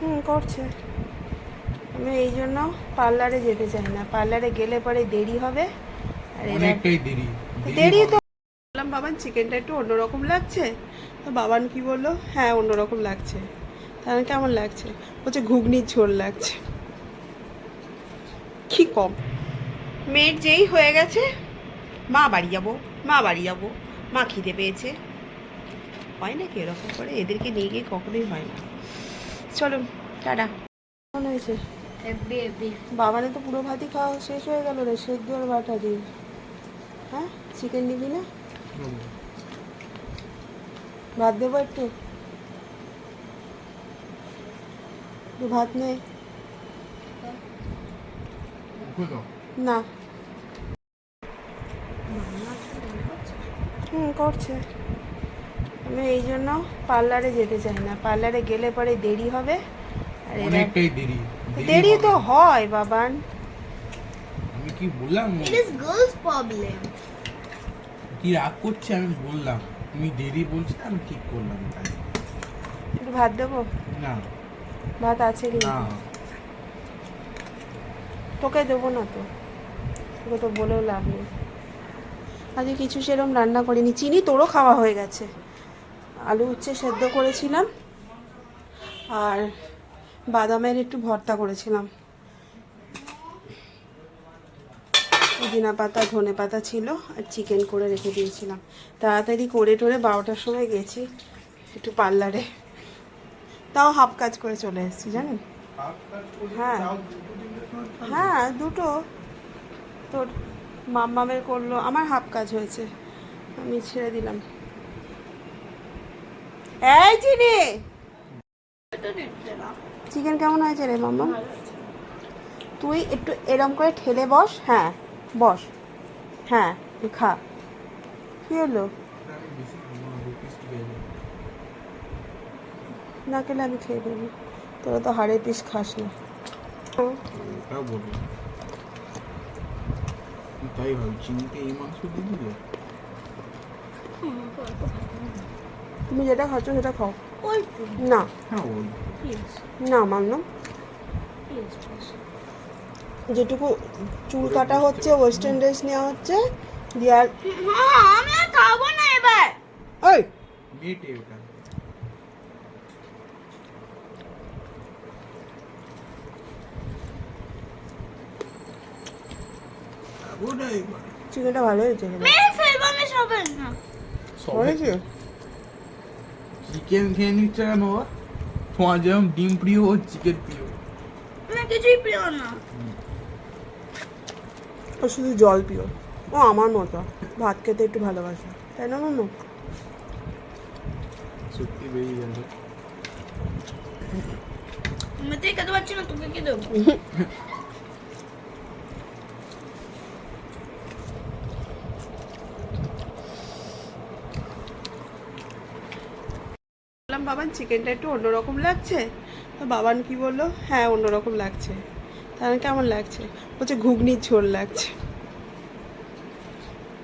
হুম করছে। আমি এই জন্য পার্লারে যেতে চাই না। পার্লারে গেলে পরে দেরি হবে। আর অনেকটাই দেরি। দেরি তো বললাম বাবান চিকেনটা একটু অন্যরকম লাগছে? তো বাবান কি বলল? হ্যাঁ অন্যরকম লাগছে। তাহলে কেমন লাগছে? বলছে ঘুগনির ঝোল লাগছে। কি কম? মেয়ের যেই হয়ে গেছে মা বাড়ি যাব মা বাড়ি যাব। মা খিদে পেয়েছে। হয় নাকি এরকম করে? এদেরকে নিয়ে গিয়ে কখনোই হয় না। চলো টাটা। কেমন হয়েছে? এফবি তো পুরো ভাতই খাওয়া শেষ হয়ে গেল রে সেদ্ধ আর বাটা দিয়ে। হ্যাঁ? চিকেন নিবি না? ভাত দেবো একটু? একটু ভাত নেই না। হুম করছে। আমি এই জন্য পার্লারে যেতে চাই না। পার্লারে গেলে পরে দেরি হবে। অনেকটাই দেরি দেরি তো হয় বাবান। আমি কি বললাম? ইট ইজ গার্লস প্রবলেম কি রাগ করছে আমি বললাম। তুমি দেরি বলছি আমি ঠিক করলাম তাই। একটু ভাত দেবো? না। ভাত আছে কি? না। তোকে দেবো না তো। তোকে তো বলেও লাভ নেই। আজকে কিছু সেরকম রান্না করিনি। চিনি তোরও খাওয়া হয়ে গেছে। আলু উচ্ছে সেদ্ধ করেছিলাম। আর বাদামের একটু ভর্তা করেছিলাম। পুদিনা পাতা ধনে পাতা ছিল আর চিকেন করে রেখে দিয়েছিলাম। তাড়াতাড়ি করে টোরে বারোটার সময় গেছি একটু পার্লারে। তাও হাফ কাজ করে চলে এসেছি জানেন? হ্যাঁ। হ্যাঁ দুটো। তোর মাম্মামের করল আমার হাফ কাজ হয়েছে। আমি ছেড়ে দিলাম। এই চিনি! চিকেন কেমন হয়েছে রে মাম্মা? তুই একটু এরম করে ঠেলে বস হ্যাঁ বস হ্যাঁ তুই খা। কি হলো? না খেলে আমি খেয়ে দেবো তোরা তো হাড়ের পিস খাস না। তাই ভাবি চিনিতে এই মাংস দিয়ে দিলে। তুমি যেটা খাচ্ছ সেটা খাও। না। হ্যাঁ না প্লিজ প্লিজ যেটুকু চুল কাটা হচ্ছে ওয়েস্টার্ন ড্রেস নেওয়া হচ্ছে দিয়ার আমি আর খাব না এবার। ওই মেটে ওটা। চিকেনটা ভালো হয়েছে না চিকেন খেয়ে নিচ্ছে কেন? তোমার যেরকম ডিম প্রিয় ও চিকেন প্রিয় না কিছুই প্রিয় না ও শুধু জল পিও ও আমার মতো ভাত খেতে একটু ভালোবাসে তাই না মামা সত্যি বেরিয়ে যাবে আমি তো খেতে পারছি না তোকে কি দেবো বললাম, বাবান চিকেনটা একটু অন্যরকম লাগছে? তো বাবান কি বলল হ্যাঁ অন্যরকম লাগছে। তাহলে কেমন লাগছে? বলছে, ঘুগনির ঝোল লাগছে।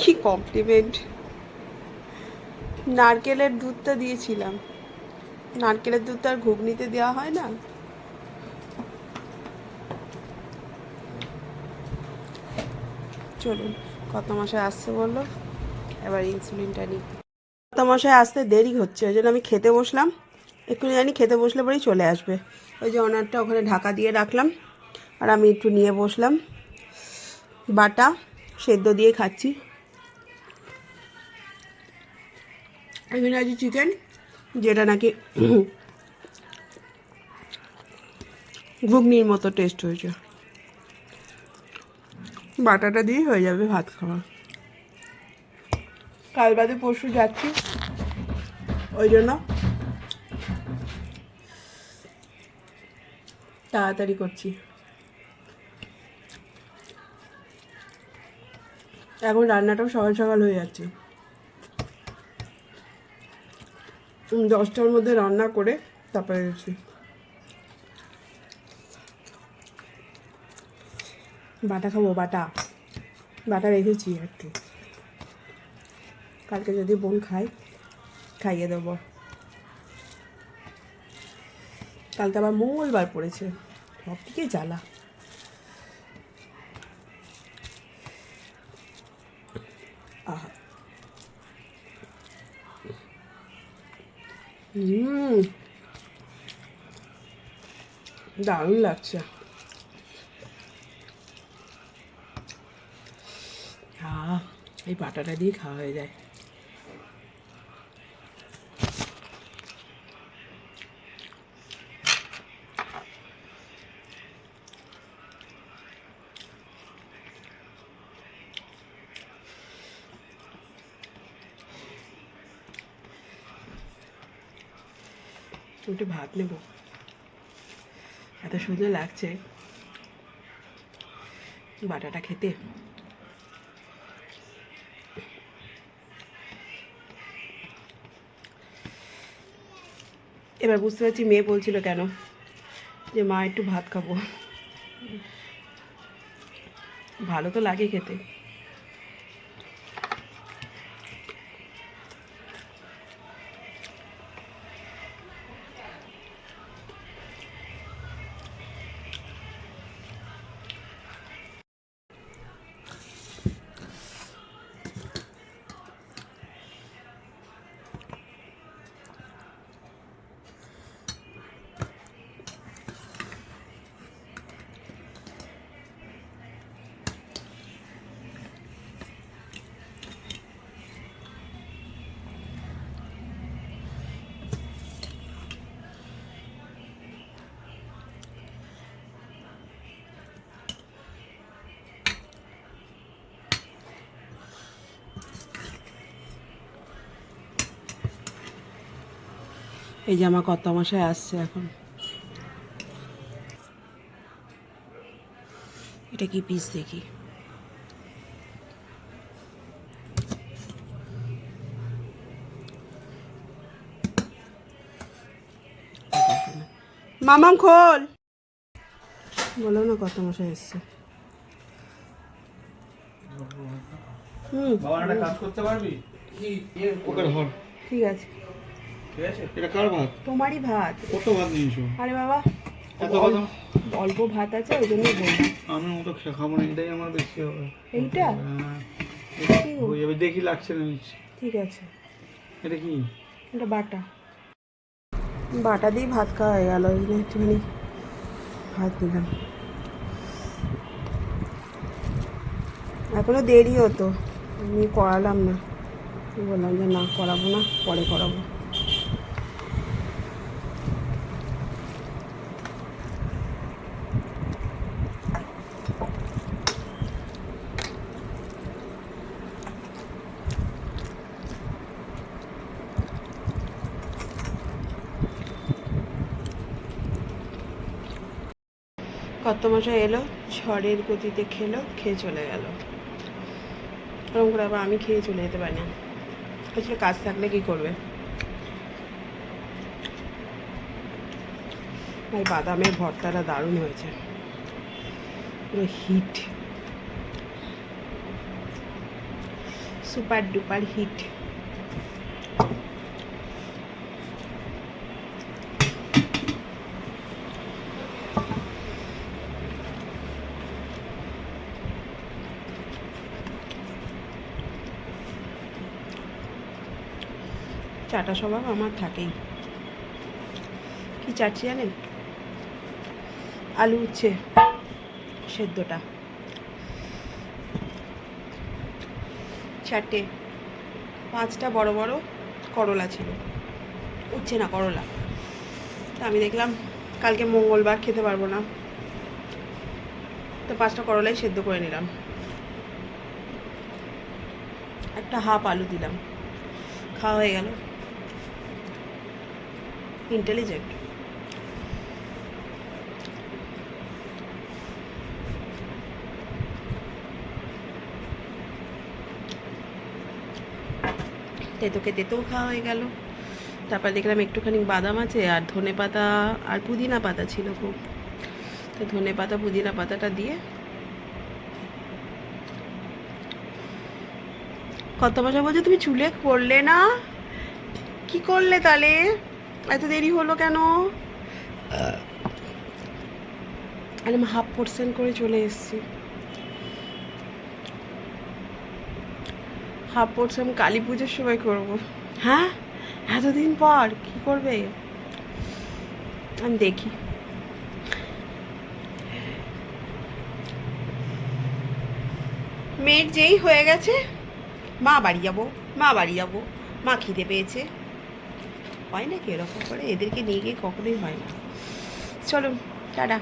কি কমপ্লিমেন্ট নারকেলের দুধটা দিয়েছিলাম। নারকেলের দুধটা আর ঘুগনিতে দেওয়া হয় না। চলুন, কত মাসে আসছে বলল? এবার ইনসুলিনটা নিই। মশাই আসতে দেরি হচ্ছে, ওই জন্য আমি খেতে বসলাম। একটু জানি খেতে বসলে পরেই চলে আসবে। ওই যে ওনারটা ওখানে ঢাকা দিয়ে রাখলাম, আর আমি একটু নিয়ে বসলাম। বাটা সেদ্ধ দিয়ে খাচ্ছি। এখানে আছে চিকেন, যেটা নাকি ঘুগনির মতো টেস্ট হয়েছে। বাটাটা দিয়ে হয়ে যাবে ভাত খাওয়া। কাল বাদে পরশু যাচ্ছি। ওই জন্য তাড়াতাড়ি করছি। এখন রান্নাটাও সকাল সকাল হয়ে যাচ্ছে। দশটার মধ্যে রান্না করে তারপরে গেছি বাটা খাব, বাটা। বাটা রেখেছি একটু কালকে যদি বোন খায়, খাইয়ে দেবো। কালকে আবার মঙ্গলবার পড়েছে। সব থেকে জ্বালা দারুণ লাগছে। আহ, এই পাটাটা দিয়ে খাওয়া হয়ে যায়। একটু ভাত নেব। এত সুন্দর লাগছে। বাটাটা খেতে। এবার বুঝতে পারছি মেয়ে বলছিল কেন, যে মা একটু ভাত খাব। ভালো তো লাগে খেতে। এই যে আমার কত মশাই আসছে এখন। এটা কি পিস দেখি? মামাম খোল। বলো না কত মশাই এসছে হুম। বাবা একটা কাজ করতে পারবি? ওকে ধর ঠিক আছে। ঠিক আছে? এটা কার ভাত? তোমারই ভাত। কত ভাত নিয়েছো? আরে বাবা এত ভাত? অল্প ভাত আছে ওই জন্যই বললাম। আমি মতো খে- খাব না এটাই আমার বেশি হবে। এইটা? হ্যাঁ, যাবে দেখি লাগছে না ঠিক আছে। এটা কি? এটা বাটা। বাটা দিয়ে ভাত খাওয়া হয়ে গেল ওই জন্য একটুখানি ভাত দিলাম এখনও দেরি হতো আমি করালাম না। বললাম যে না করাবো না পরে করাবো। কত মশাই এলো, ঝড়ের গতিতে খেলো, খেয়ে চলে গেল। ওরকম করে আবার আমি খেয়ে চলে যেতে পারি না আসলে কাজ থাকলে কি করবে? এই বাদামের ভর্তাটা দারুণ হয়েছে। পুরো হিট। Super duper hit. চাটা স্বভাব আমার থাকেই। কি চাটছি জানেন? আলু উচ্ছে সেদ্ধটা। চারটে, পাঁচটা বড় বড় করলা ছিল। উচ্ছে না করলা। তা আমি দেখলাম কালকে মঙ্গলবার খেতে পারব না। তো পাঁচটা করলাই সেদ্ধ করে নিলাম। একটা হাফ আলু দিলাম। খাওয়া হয়ে গেল। ইন্টেলিজেন্ট তেতোকে তেতেও খাওয়া হয়ে গেল। তারপর দেখলাম একটুখানি বাদাম আছে আর ধনে পাতা আর পুদিনা পাতা ছিল খুব। তো ধনে পাতা, পুদিনা পাতাটা দিয়ে কত বছর বলছে? তুমি চুলে করলে না? কি করলে তাহলে এত দেরি হলো কেন? আর আমি হাফ পোর্শন করে চলে এসেছি। হাফ পোর্শন কালী পুজোর সময় করব। হ্যাঁ? এতদিন পর কি করবে? আমি দেখি। মেয়ের যেই হয়ে গেছে মা বাড়ি যাব মা বাড়ি যাব মা খিদে পেয়েছে। হয় নাকি? এরকম করে এদেরকে নিয়ে গিয়ে কখনোই হয় না। চলো টাটা।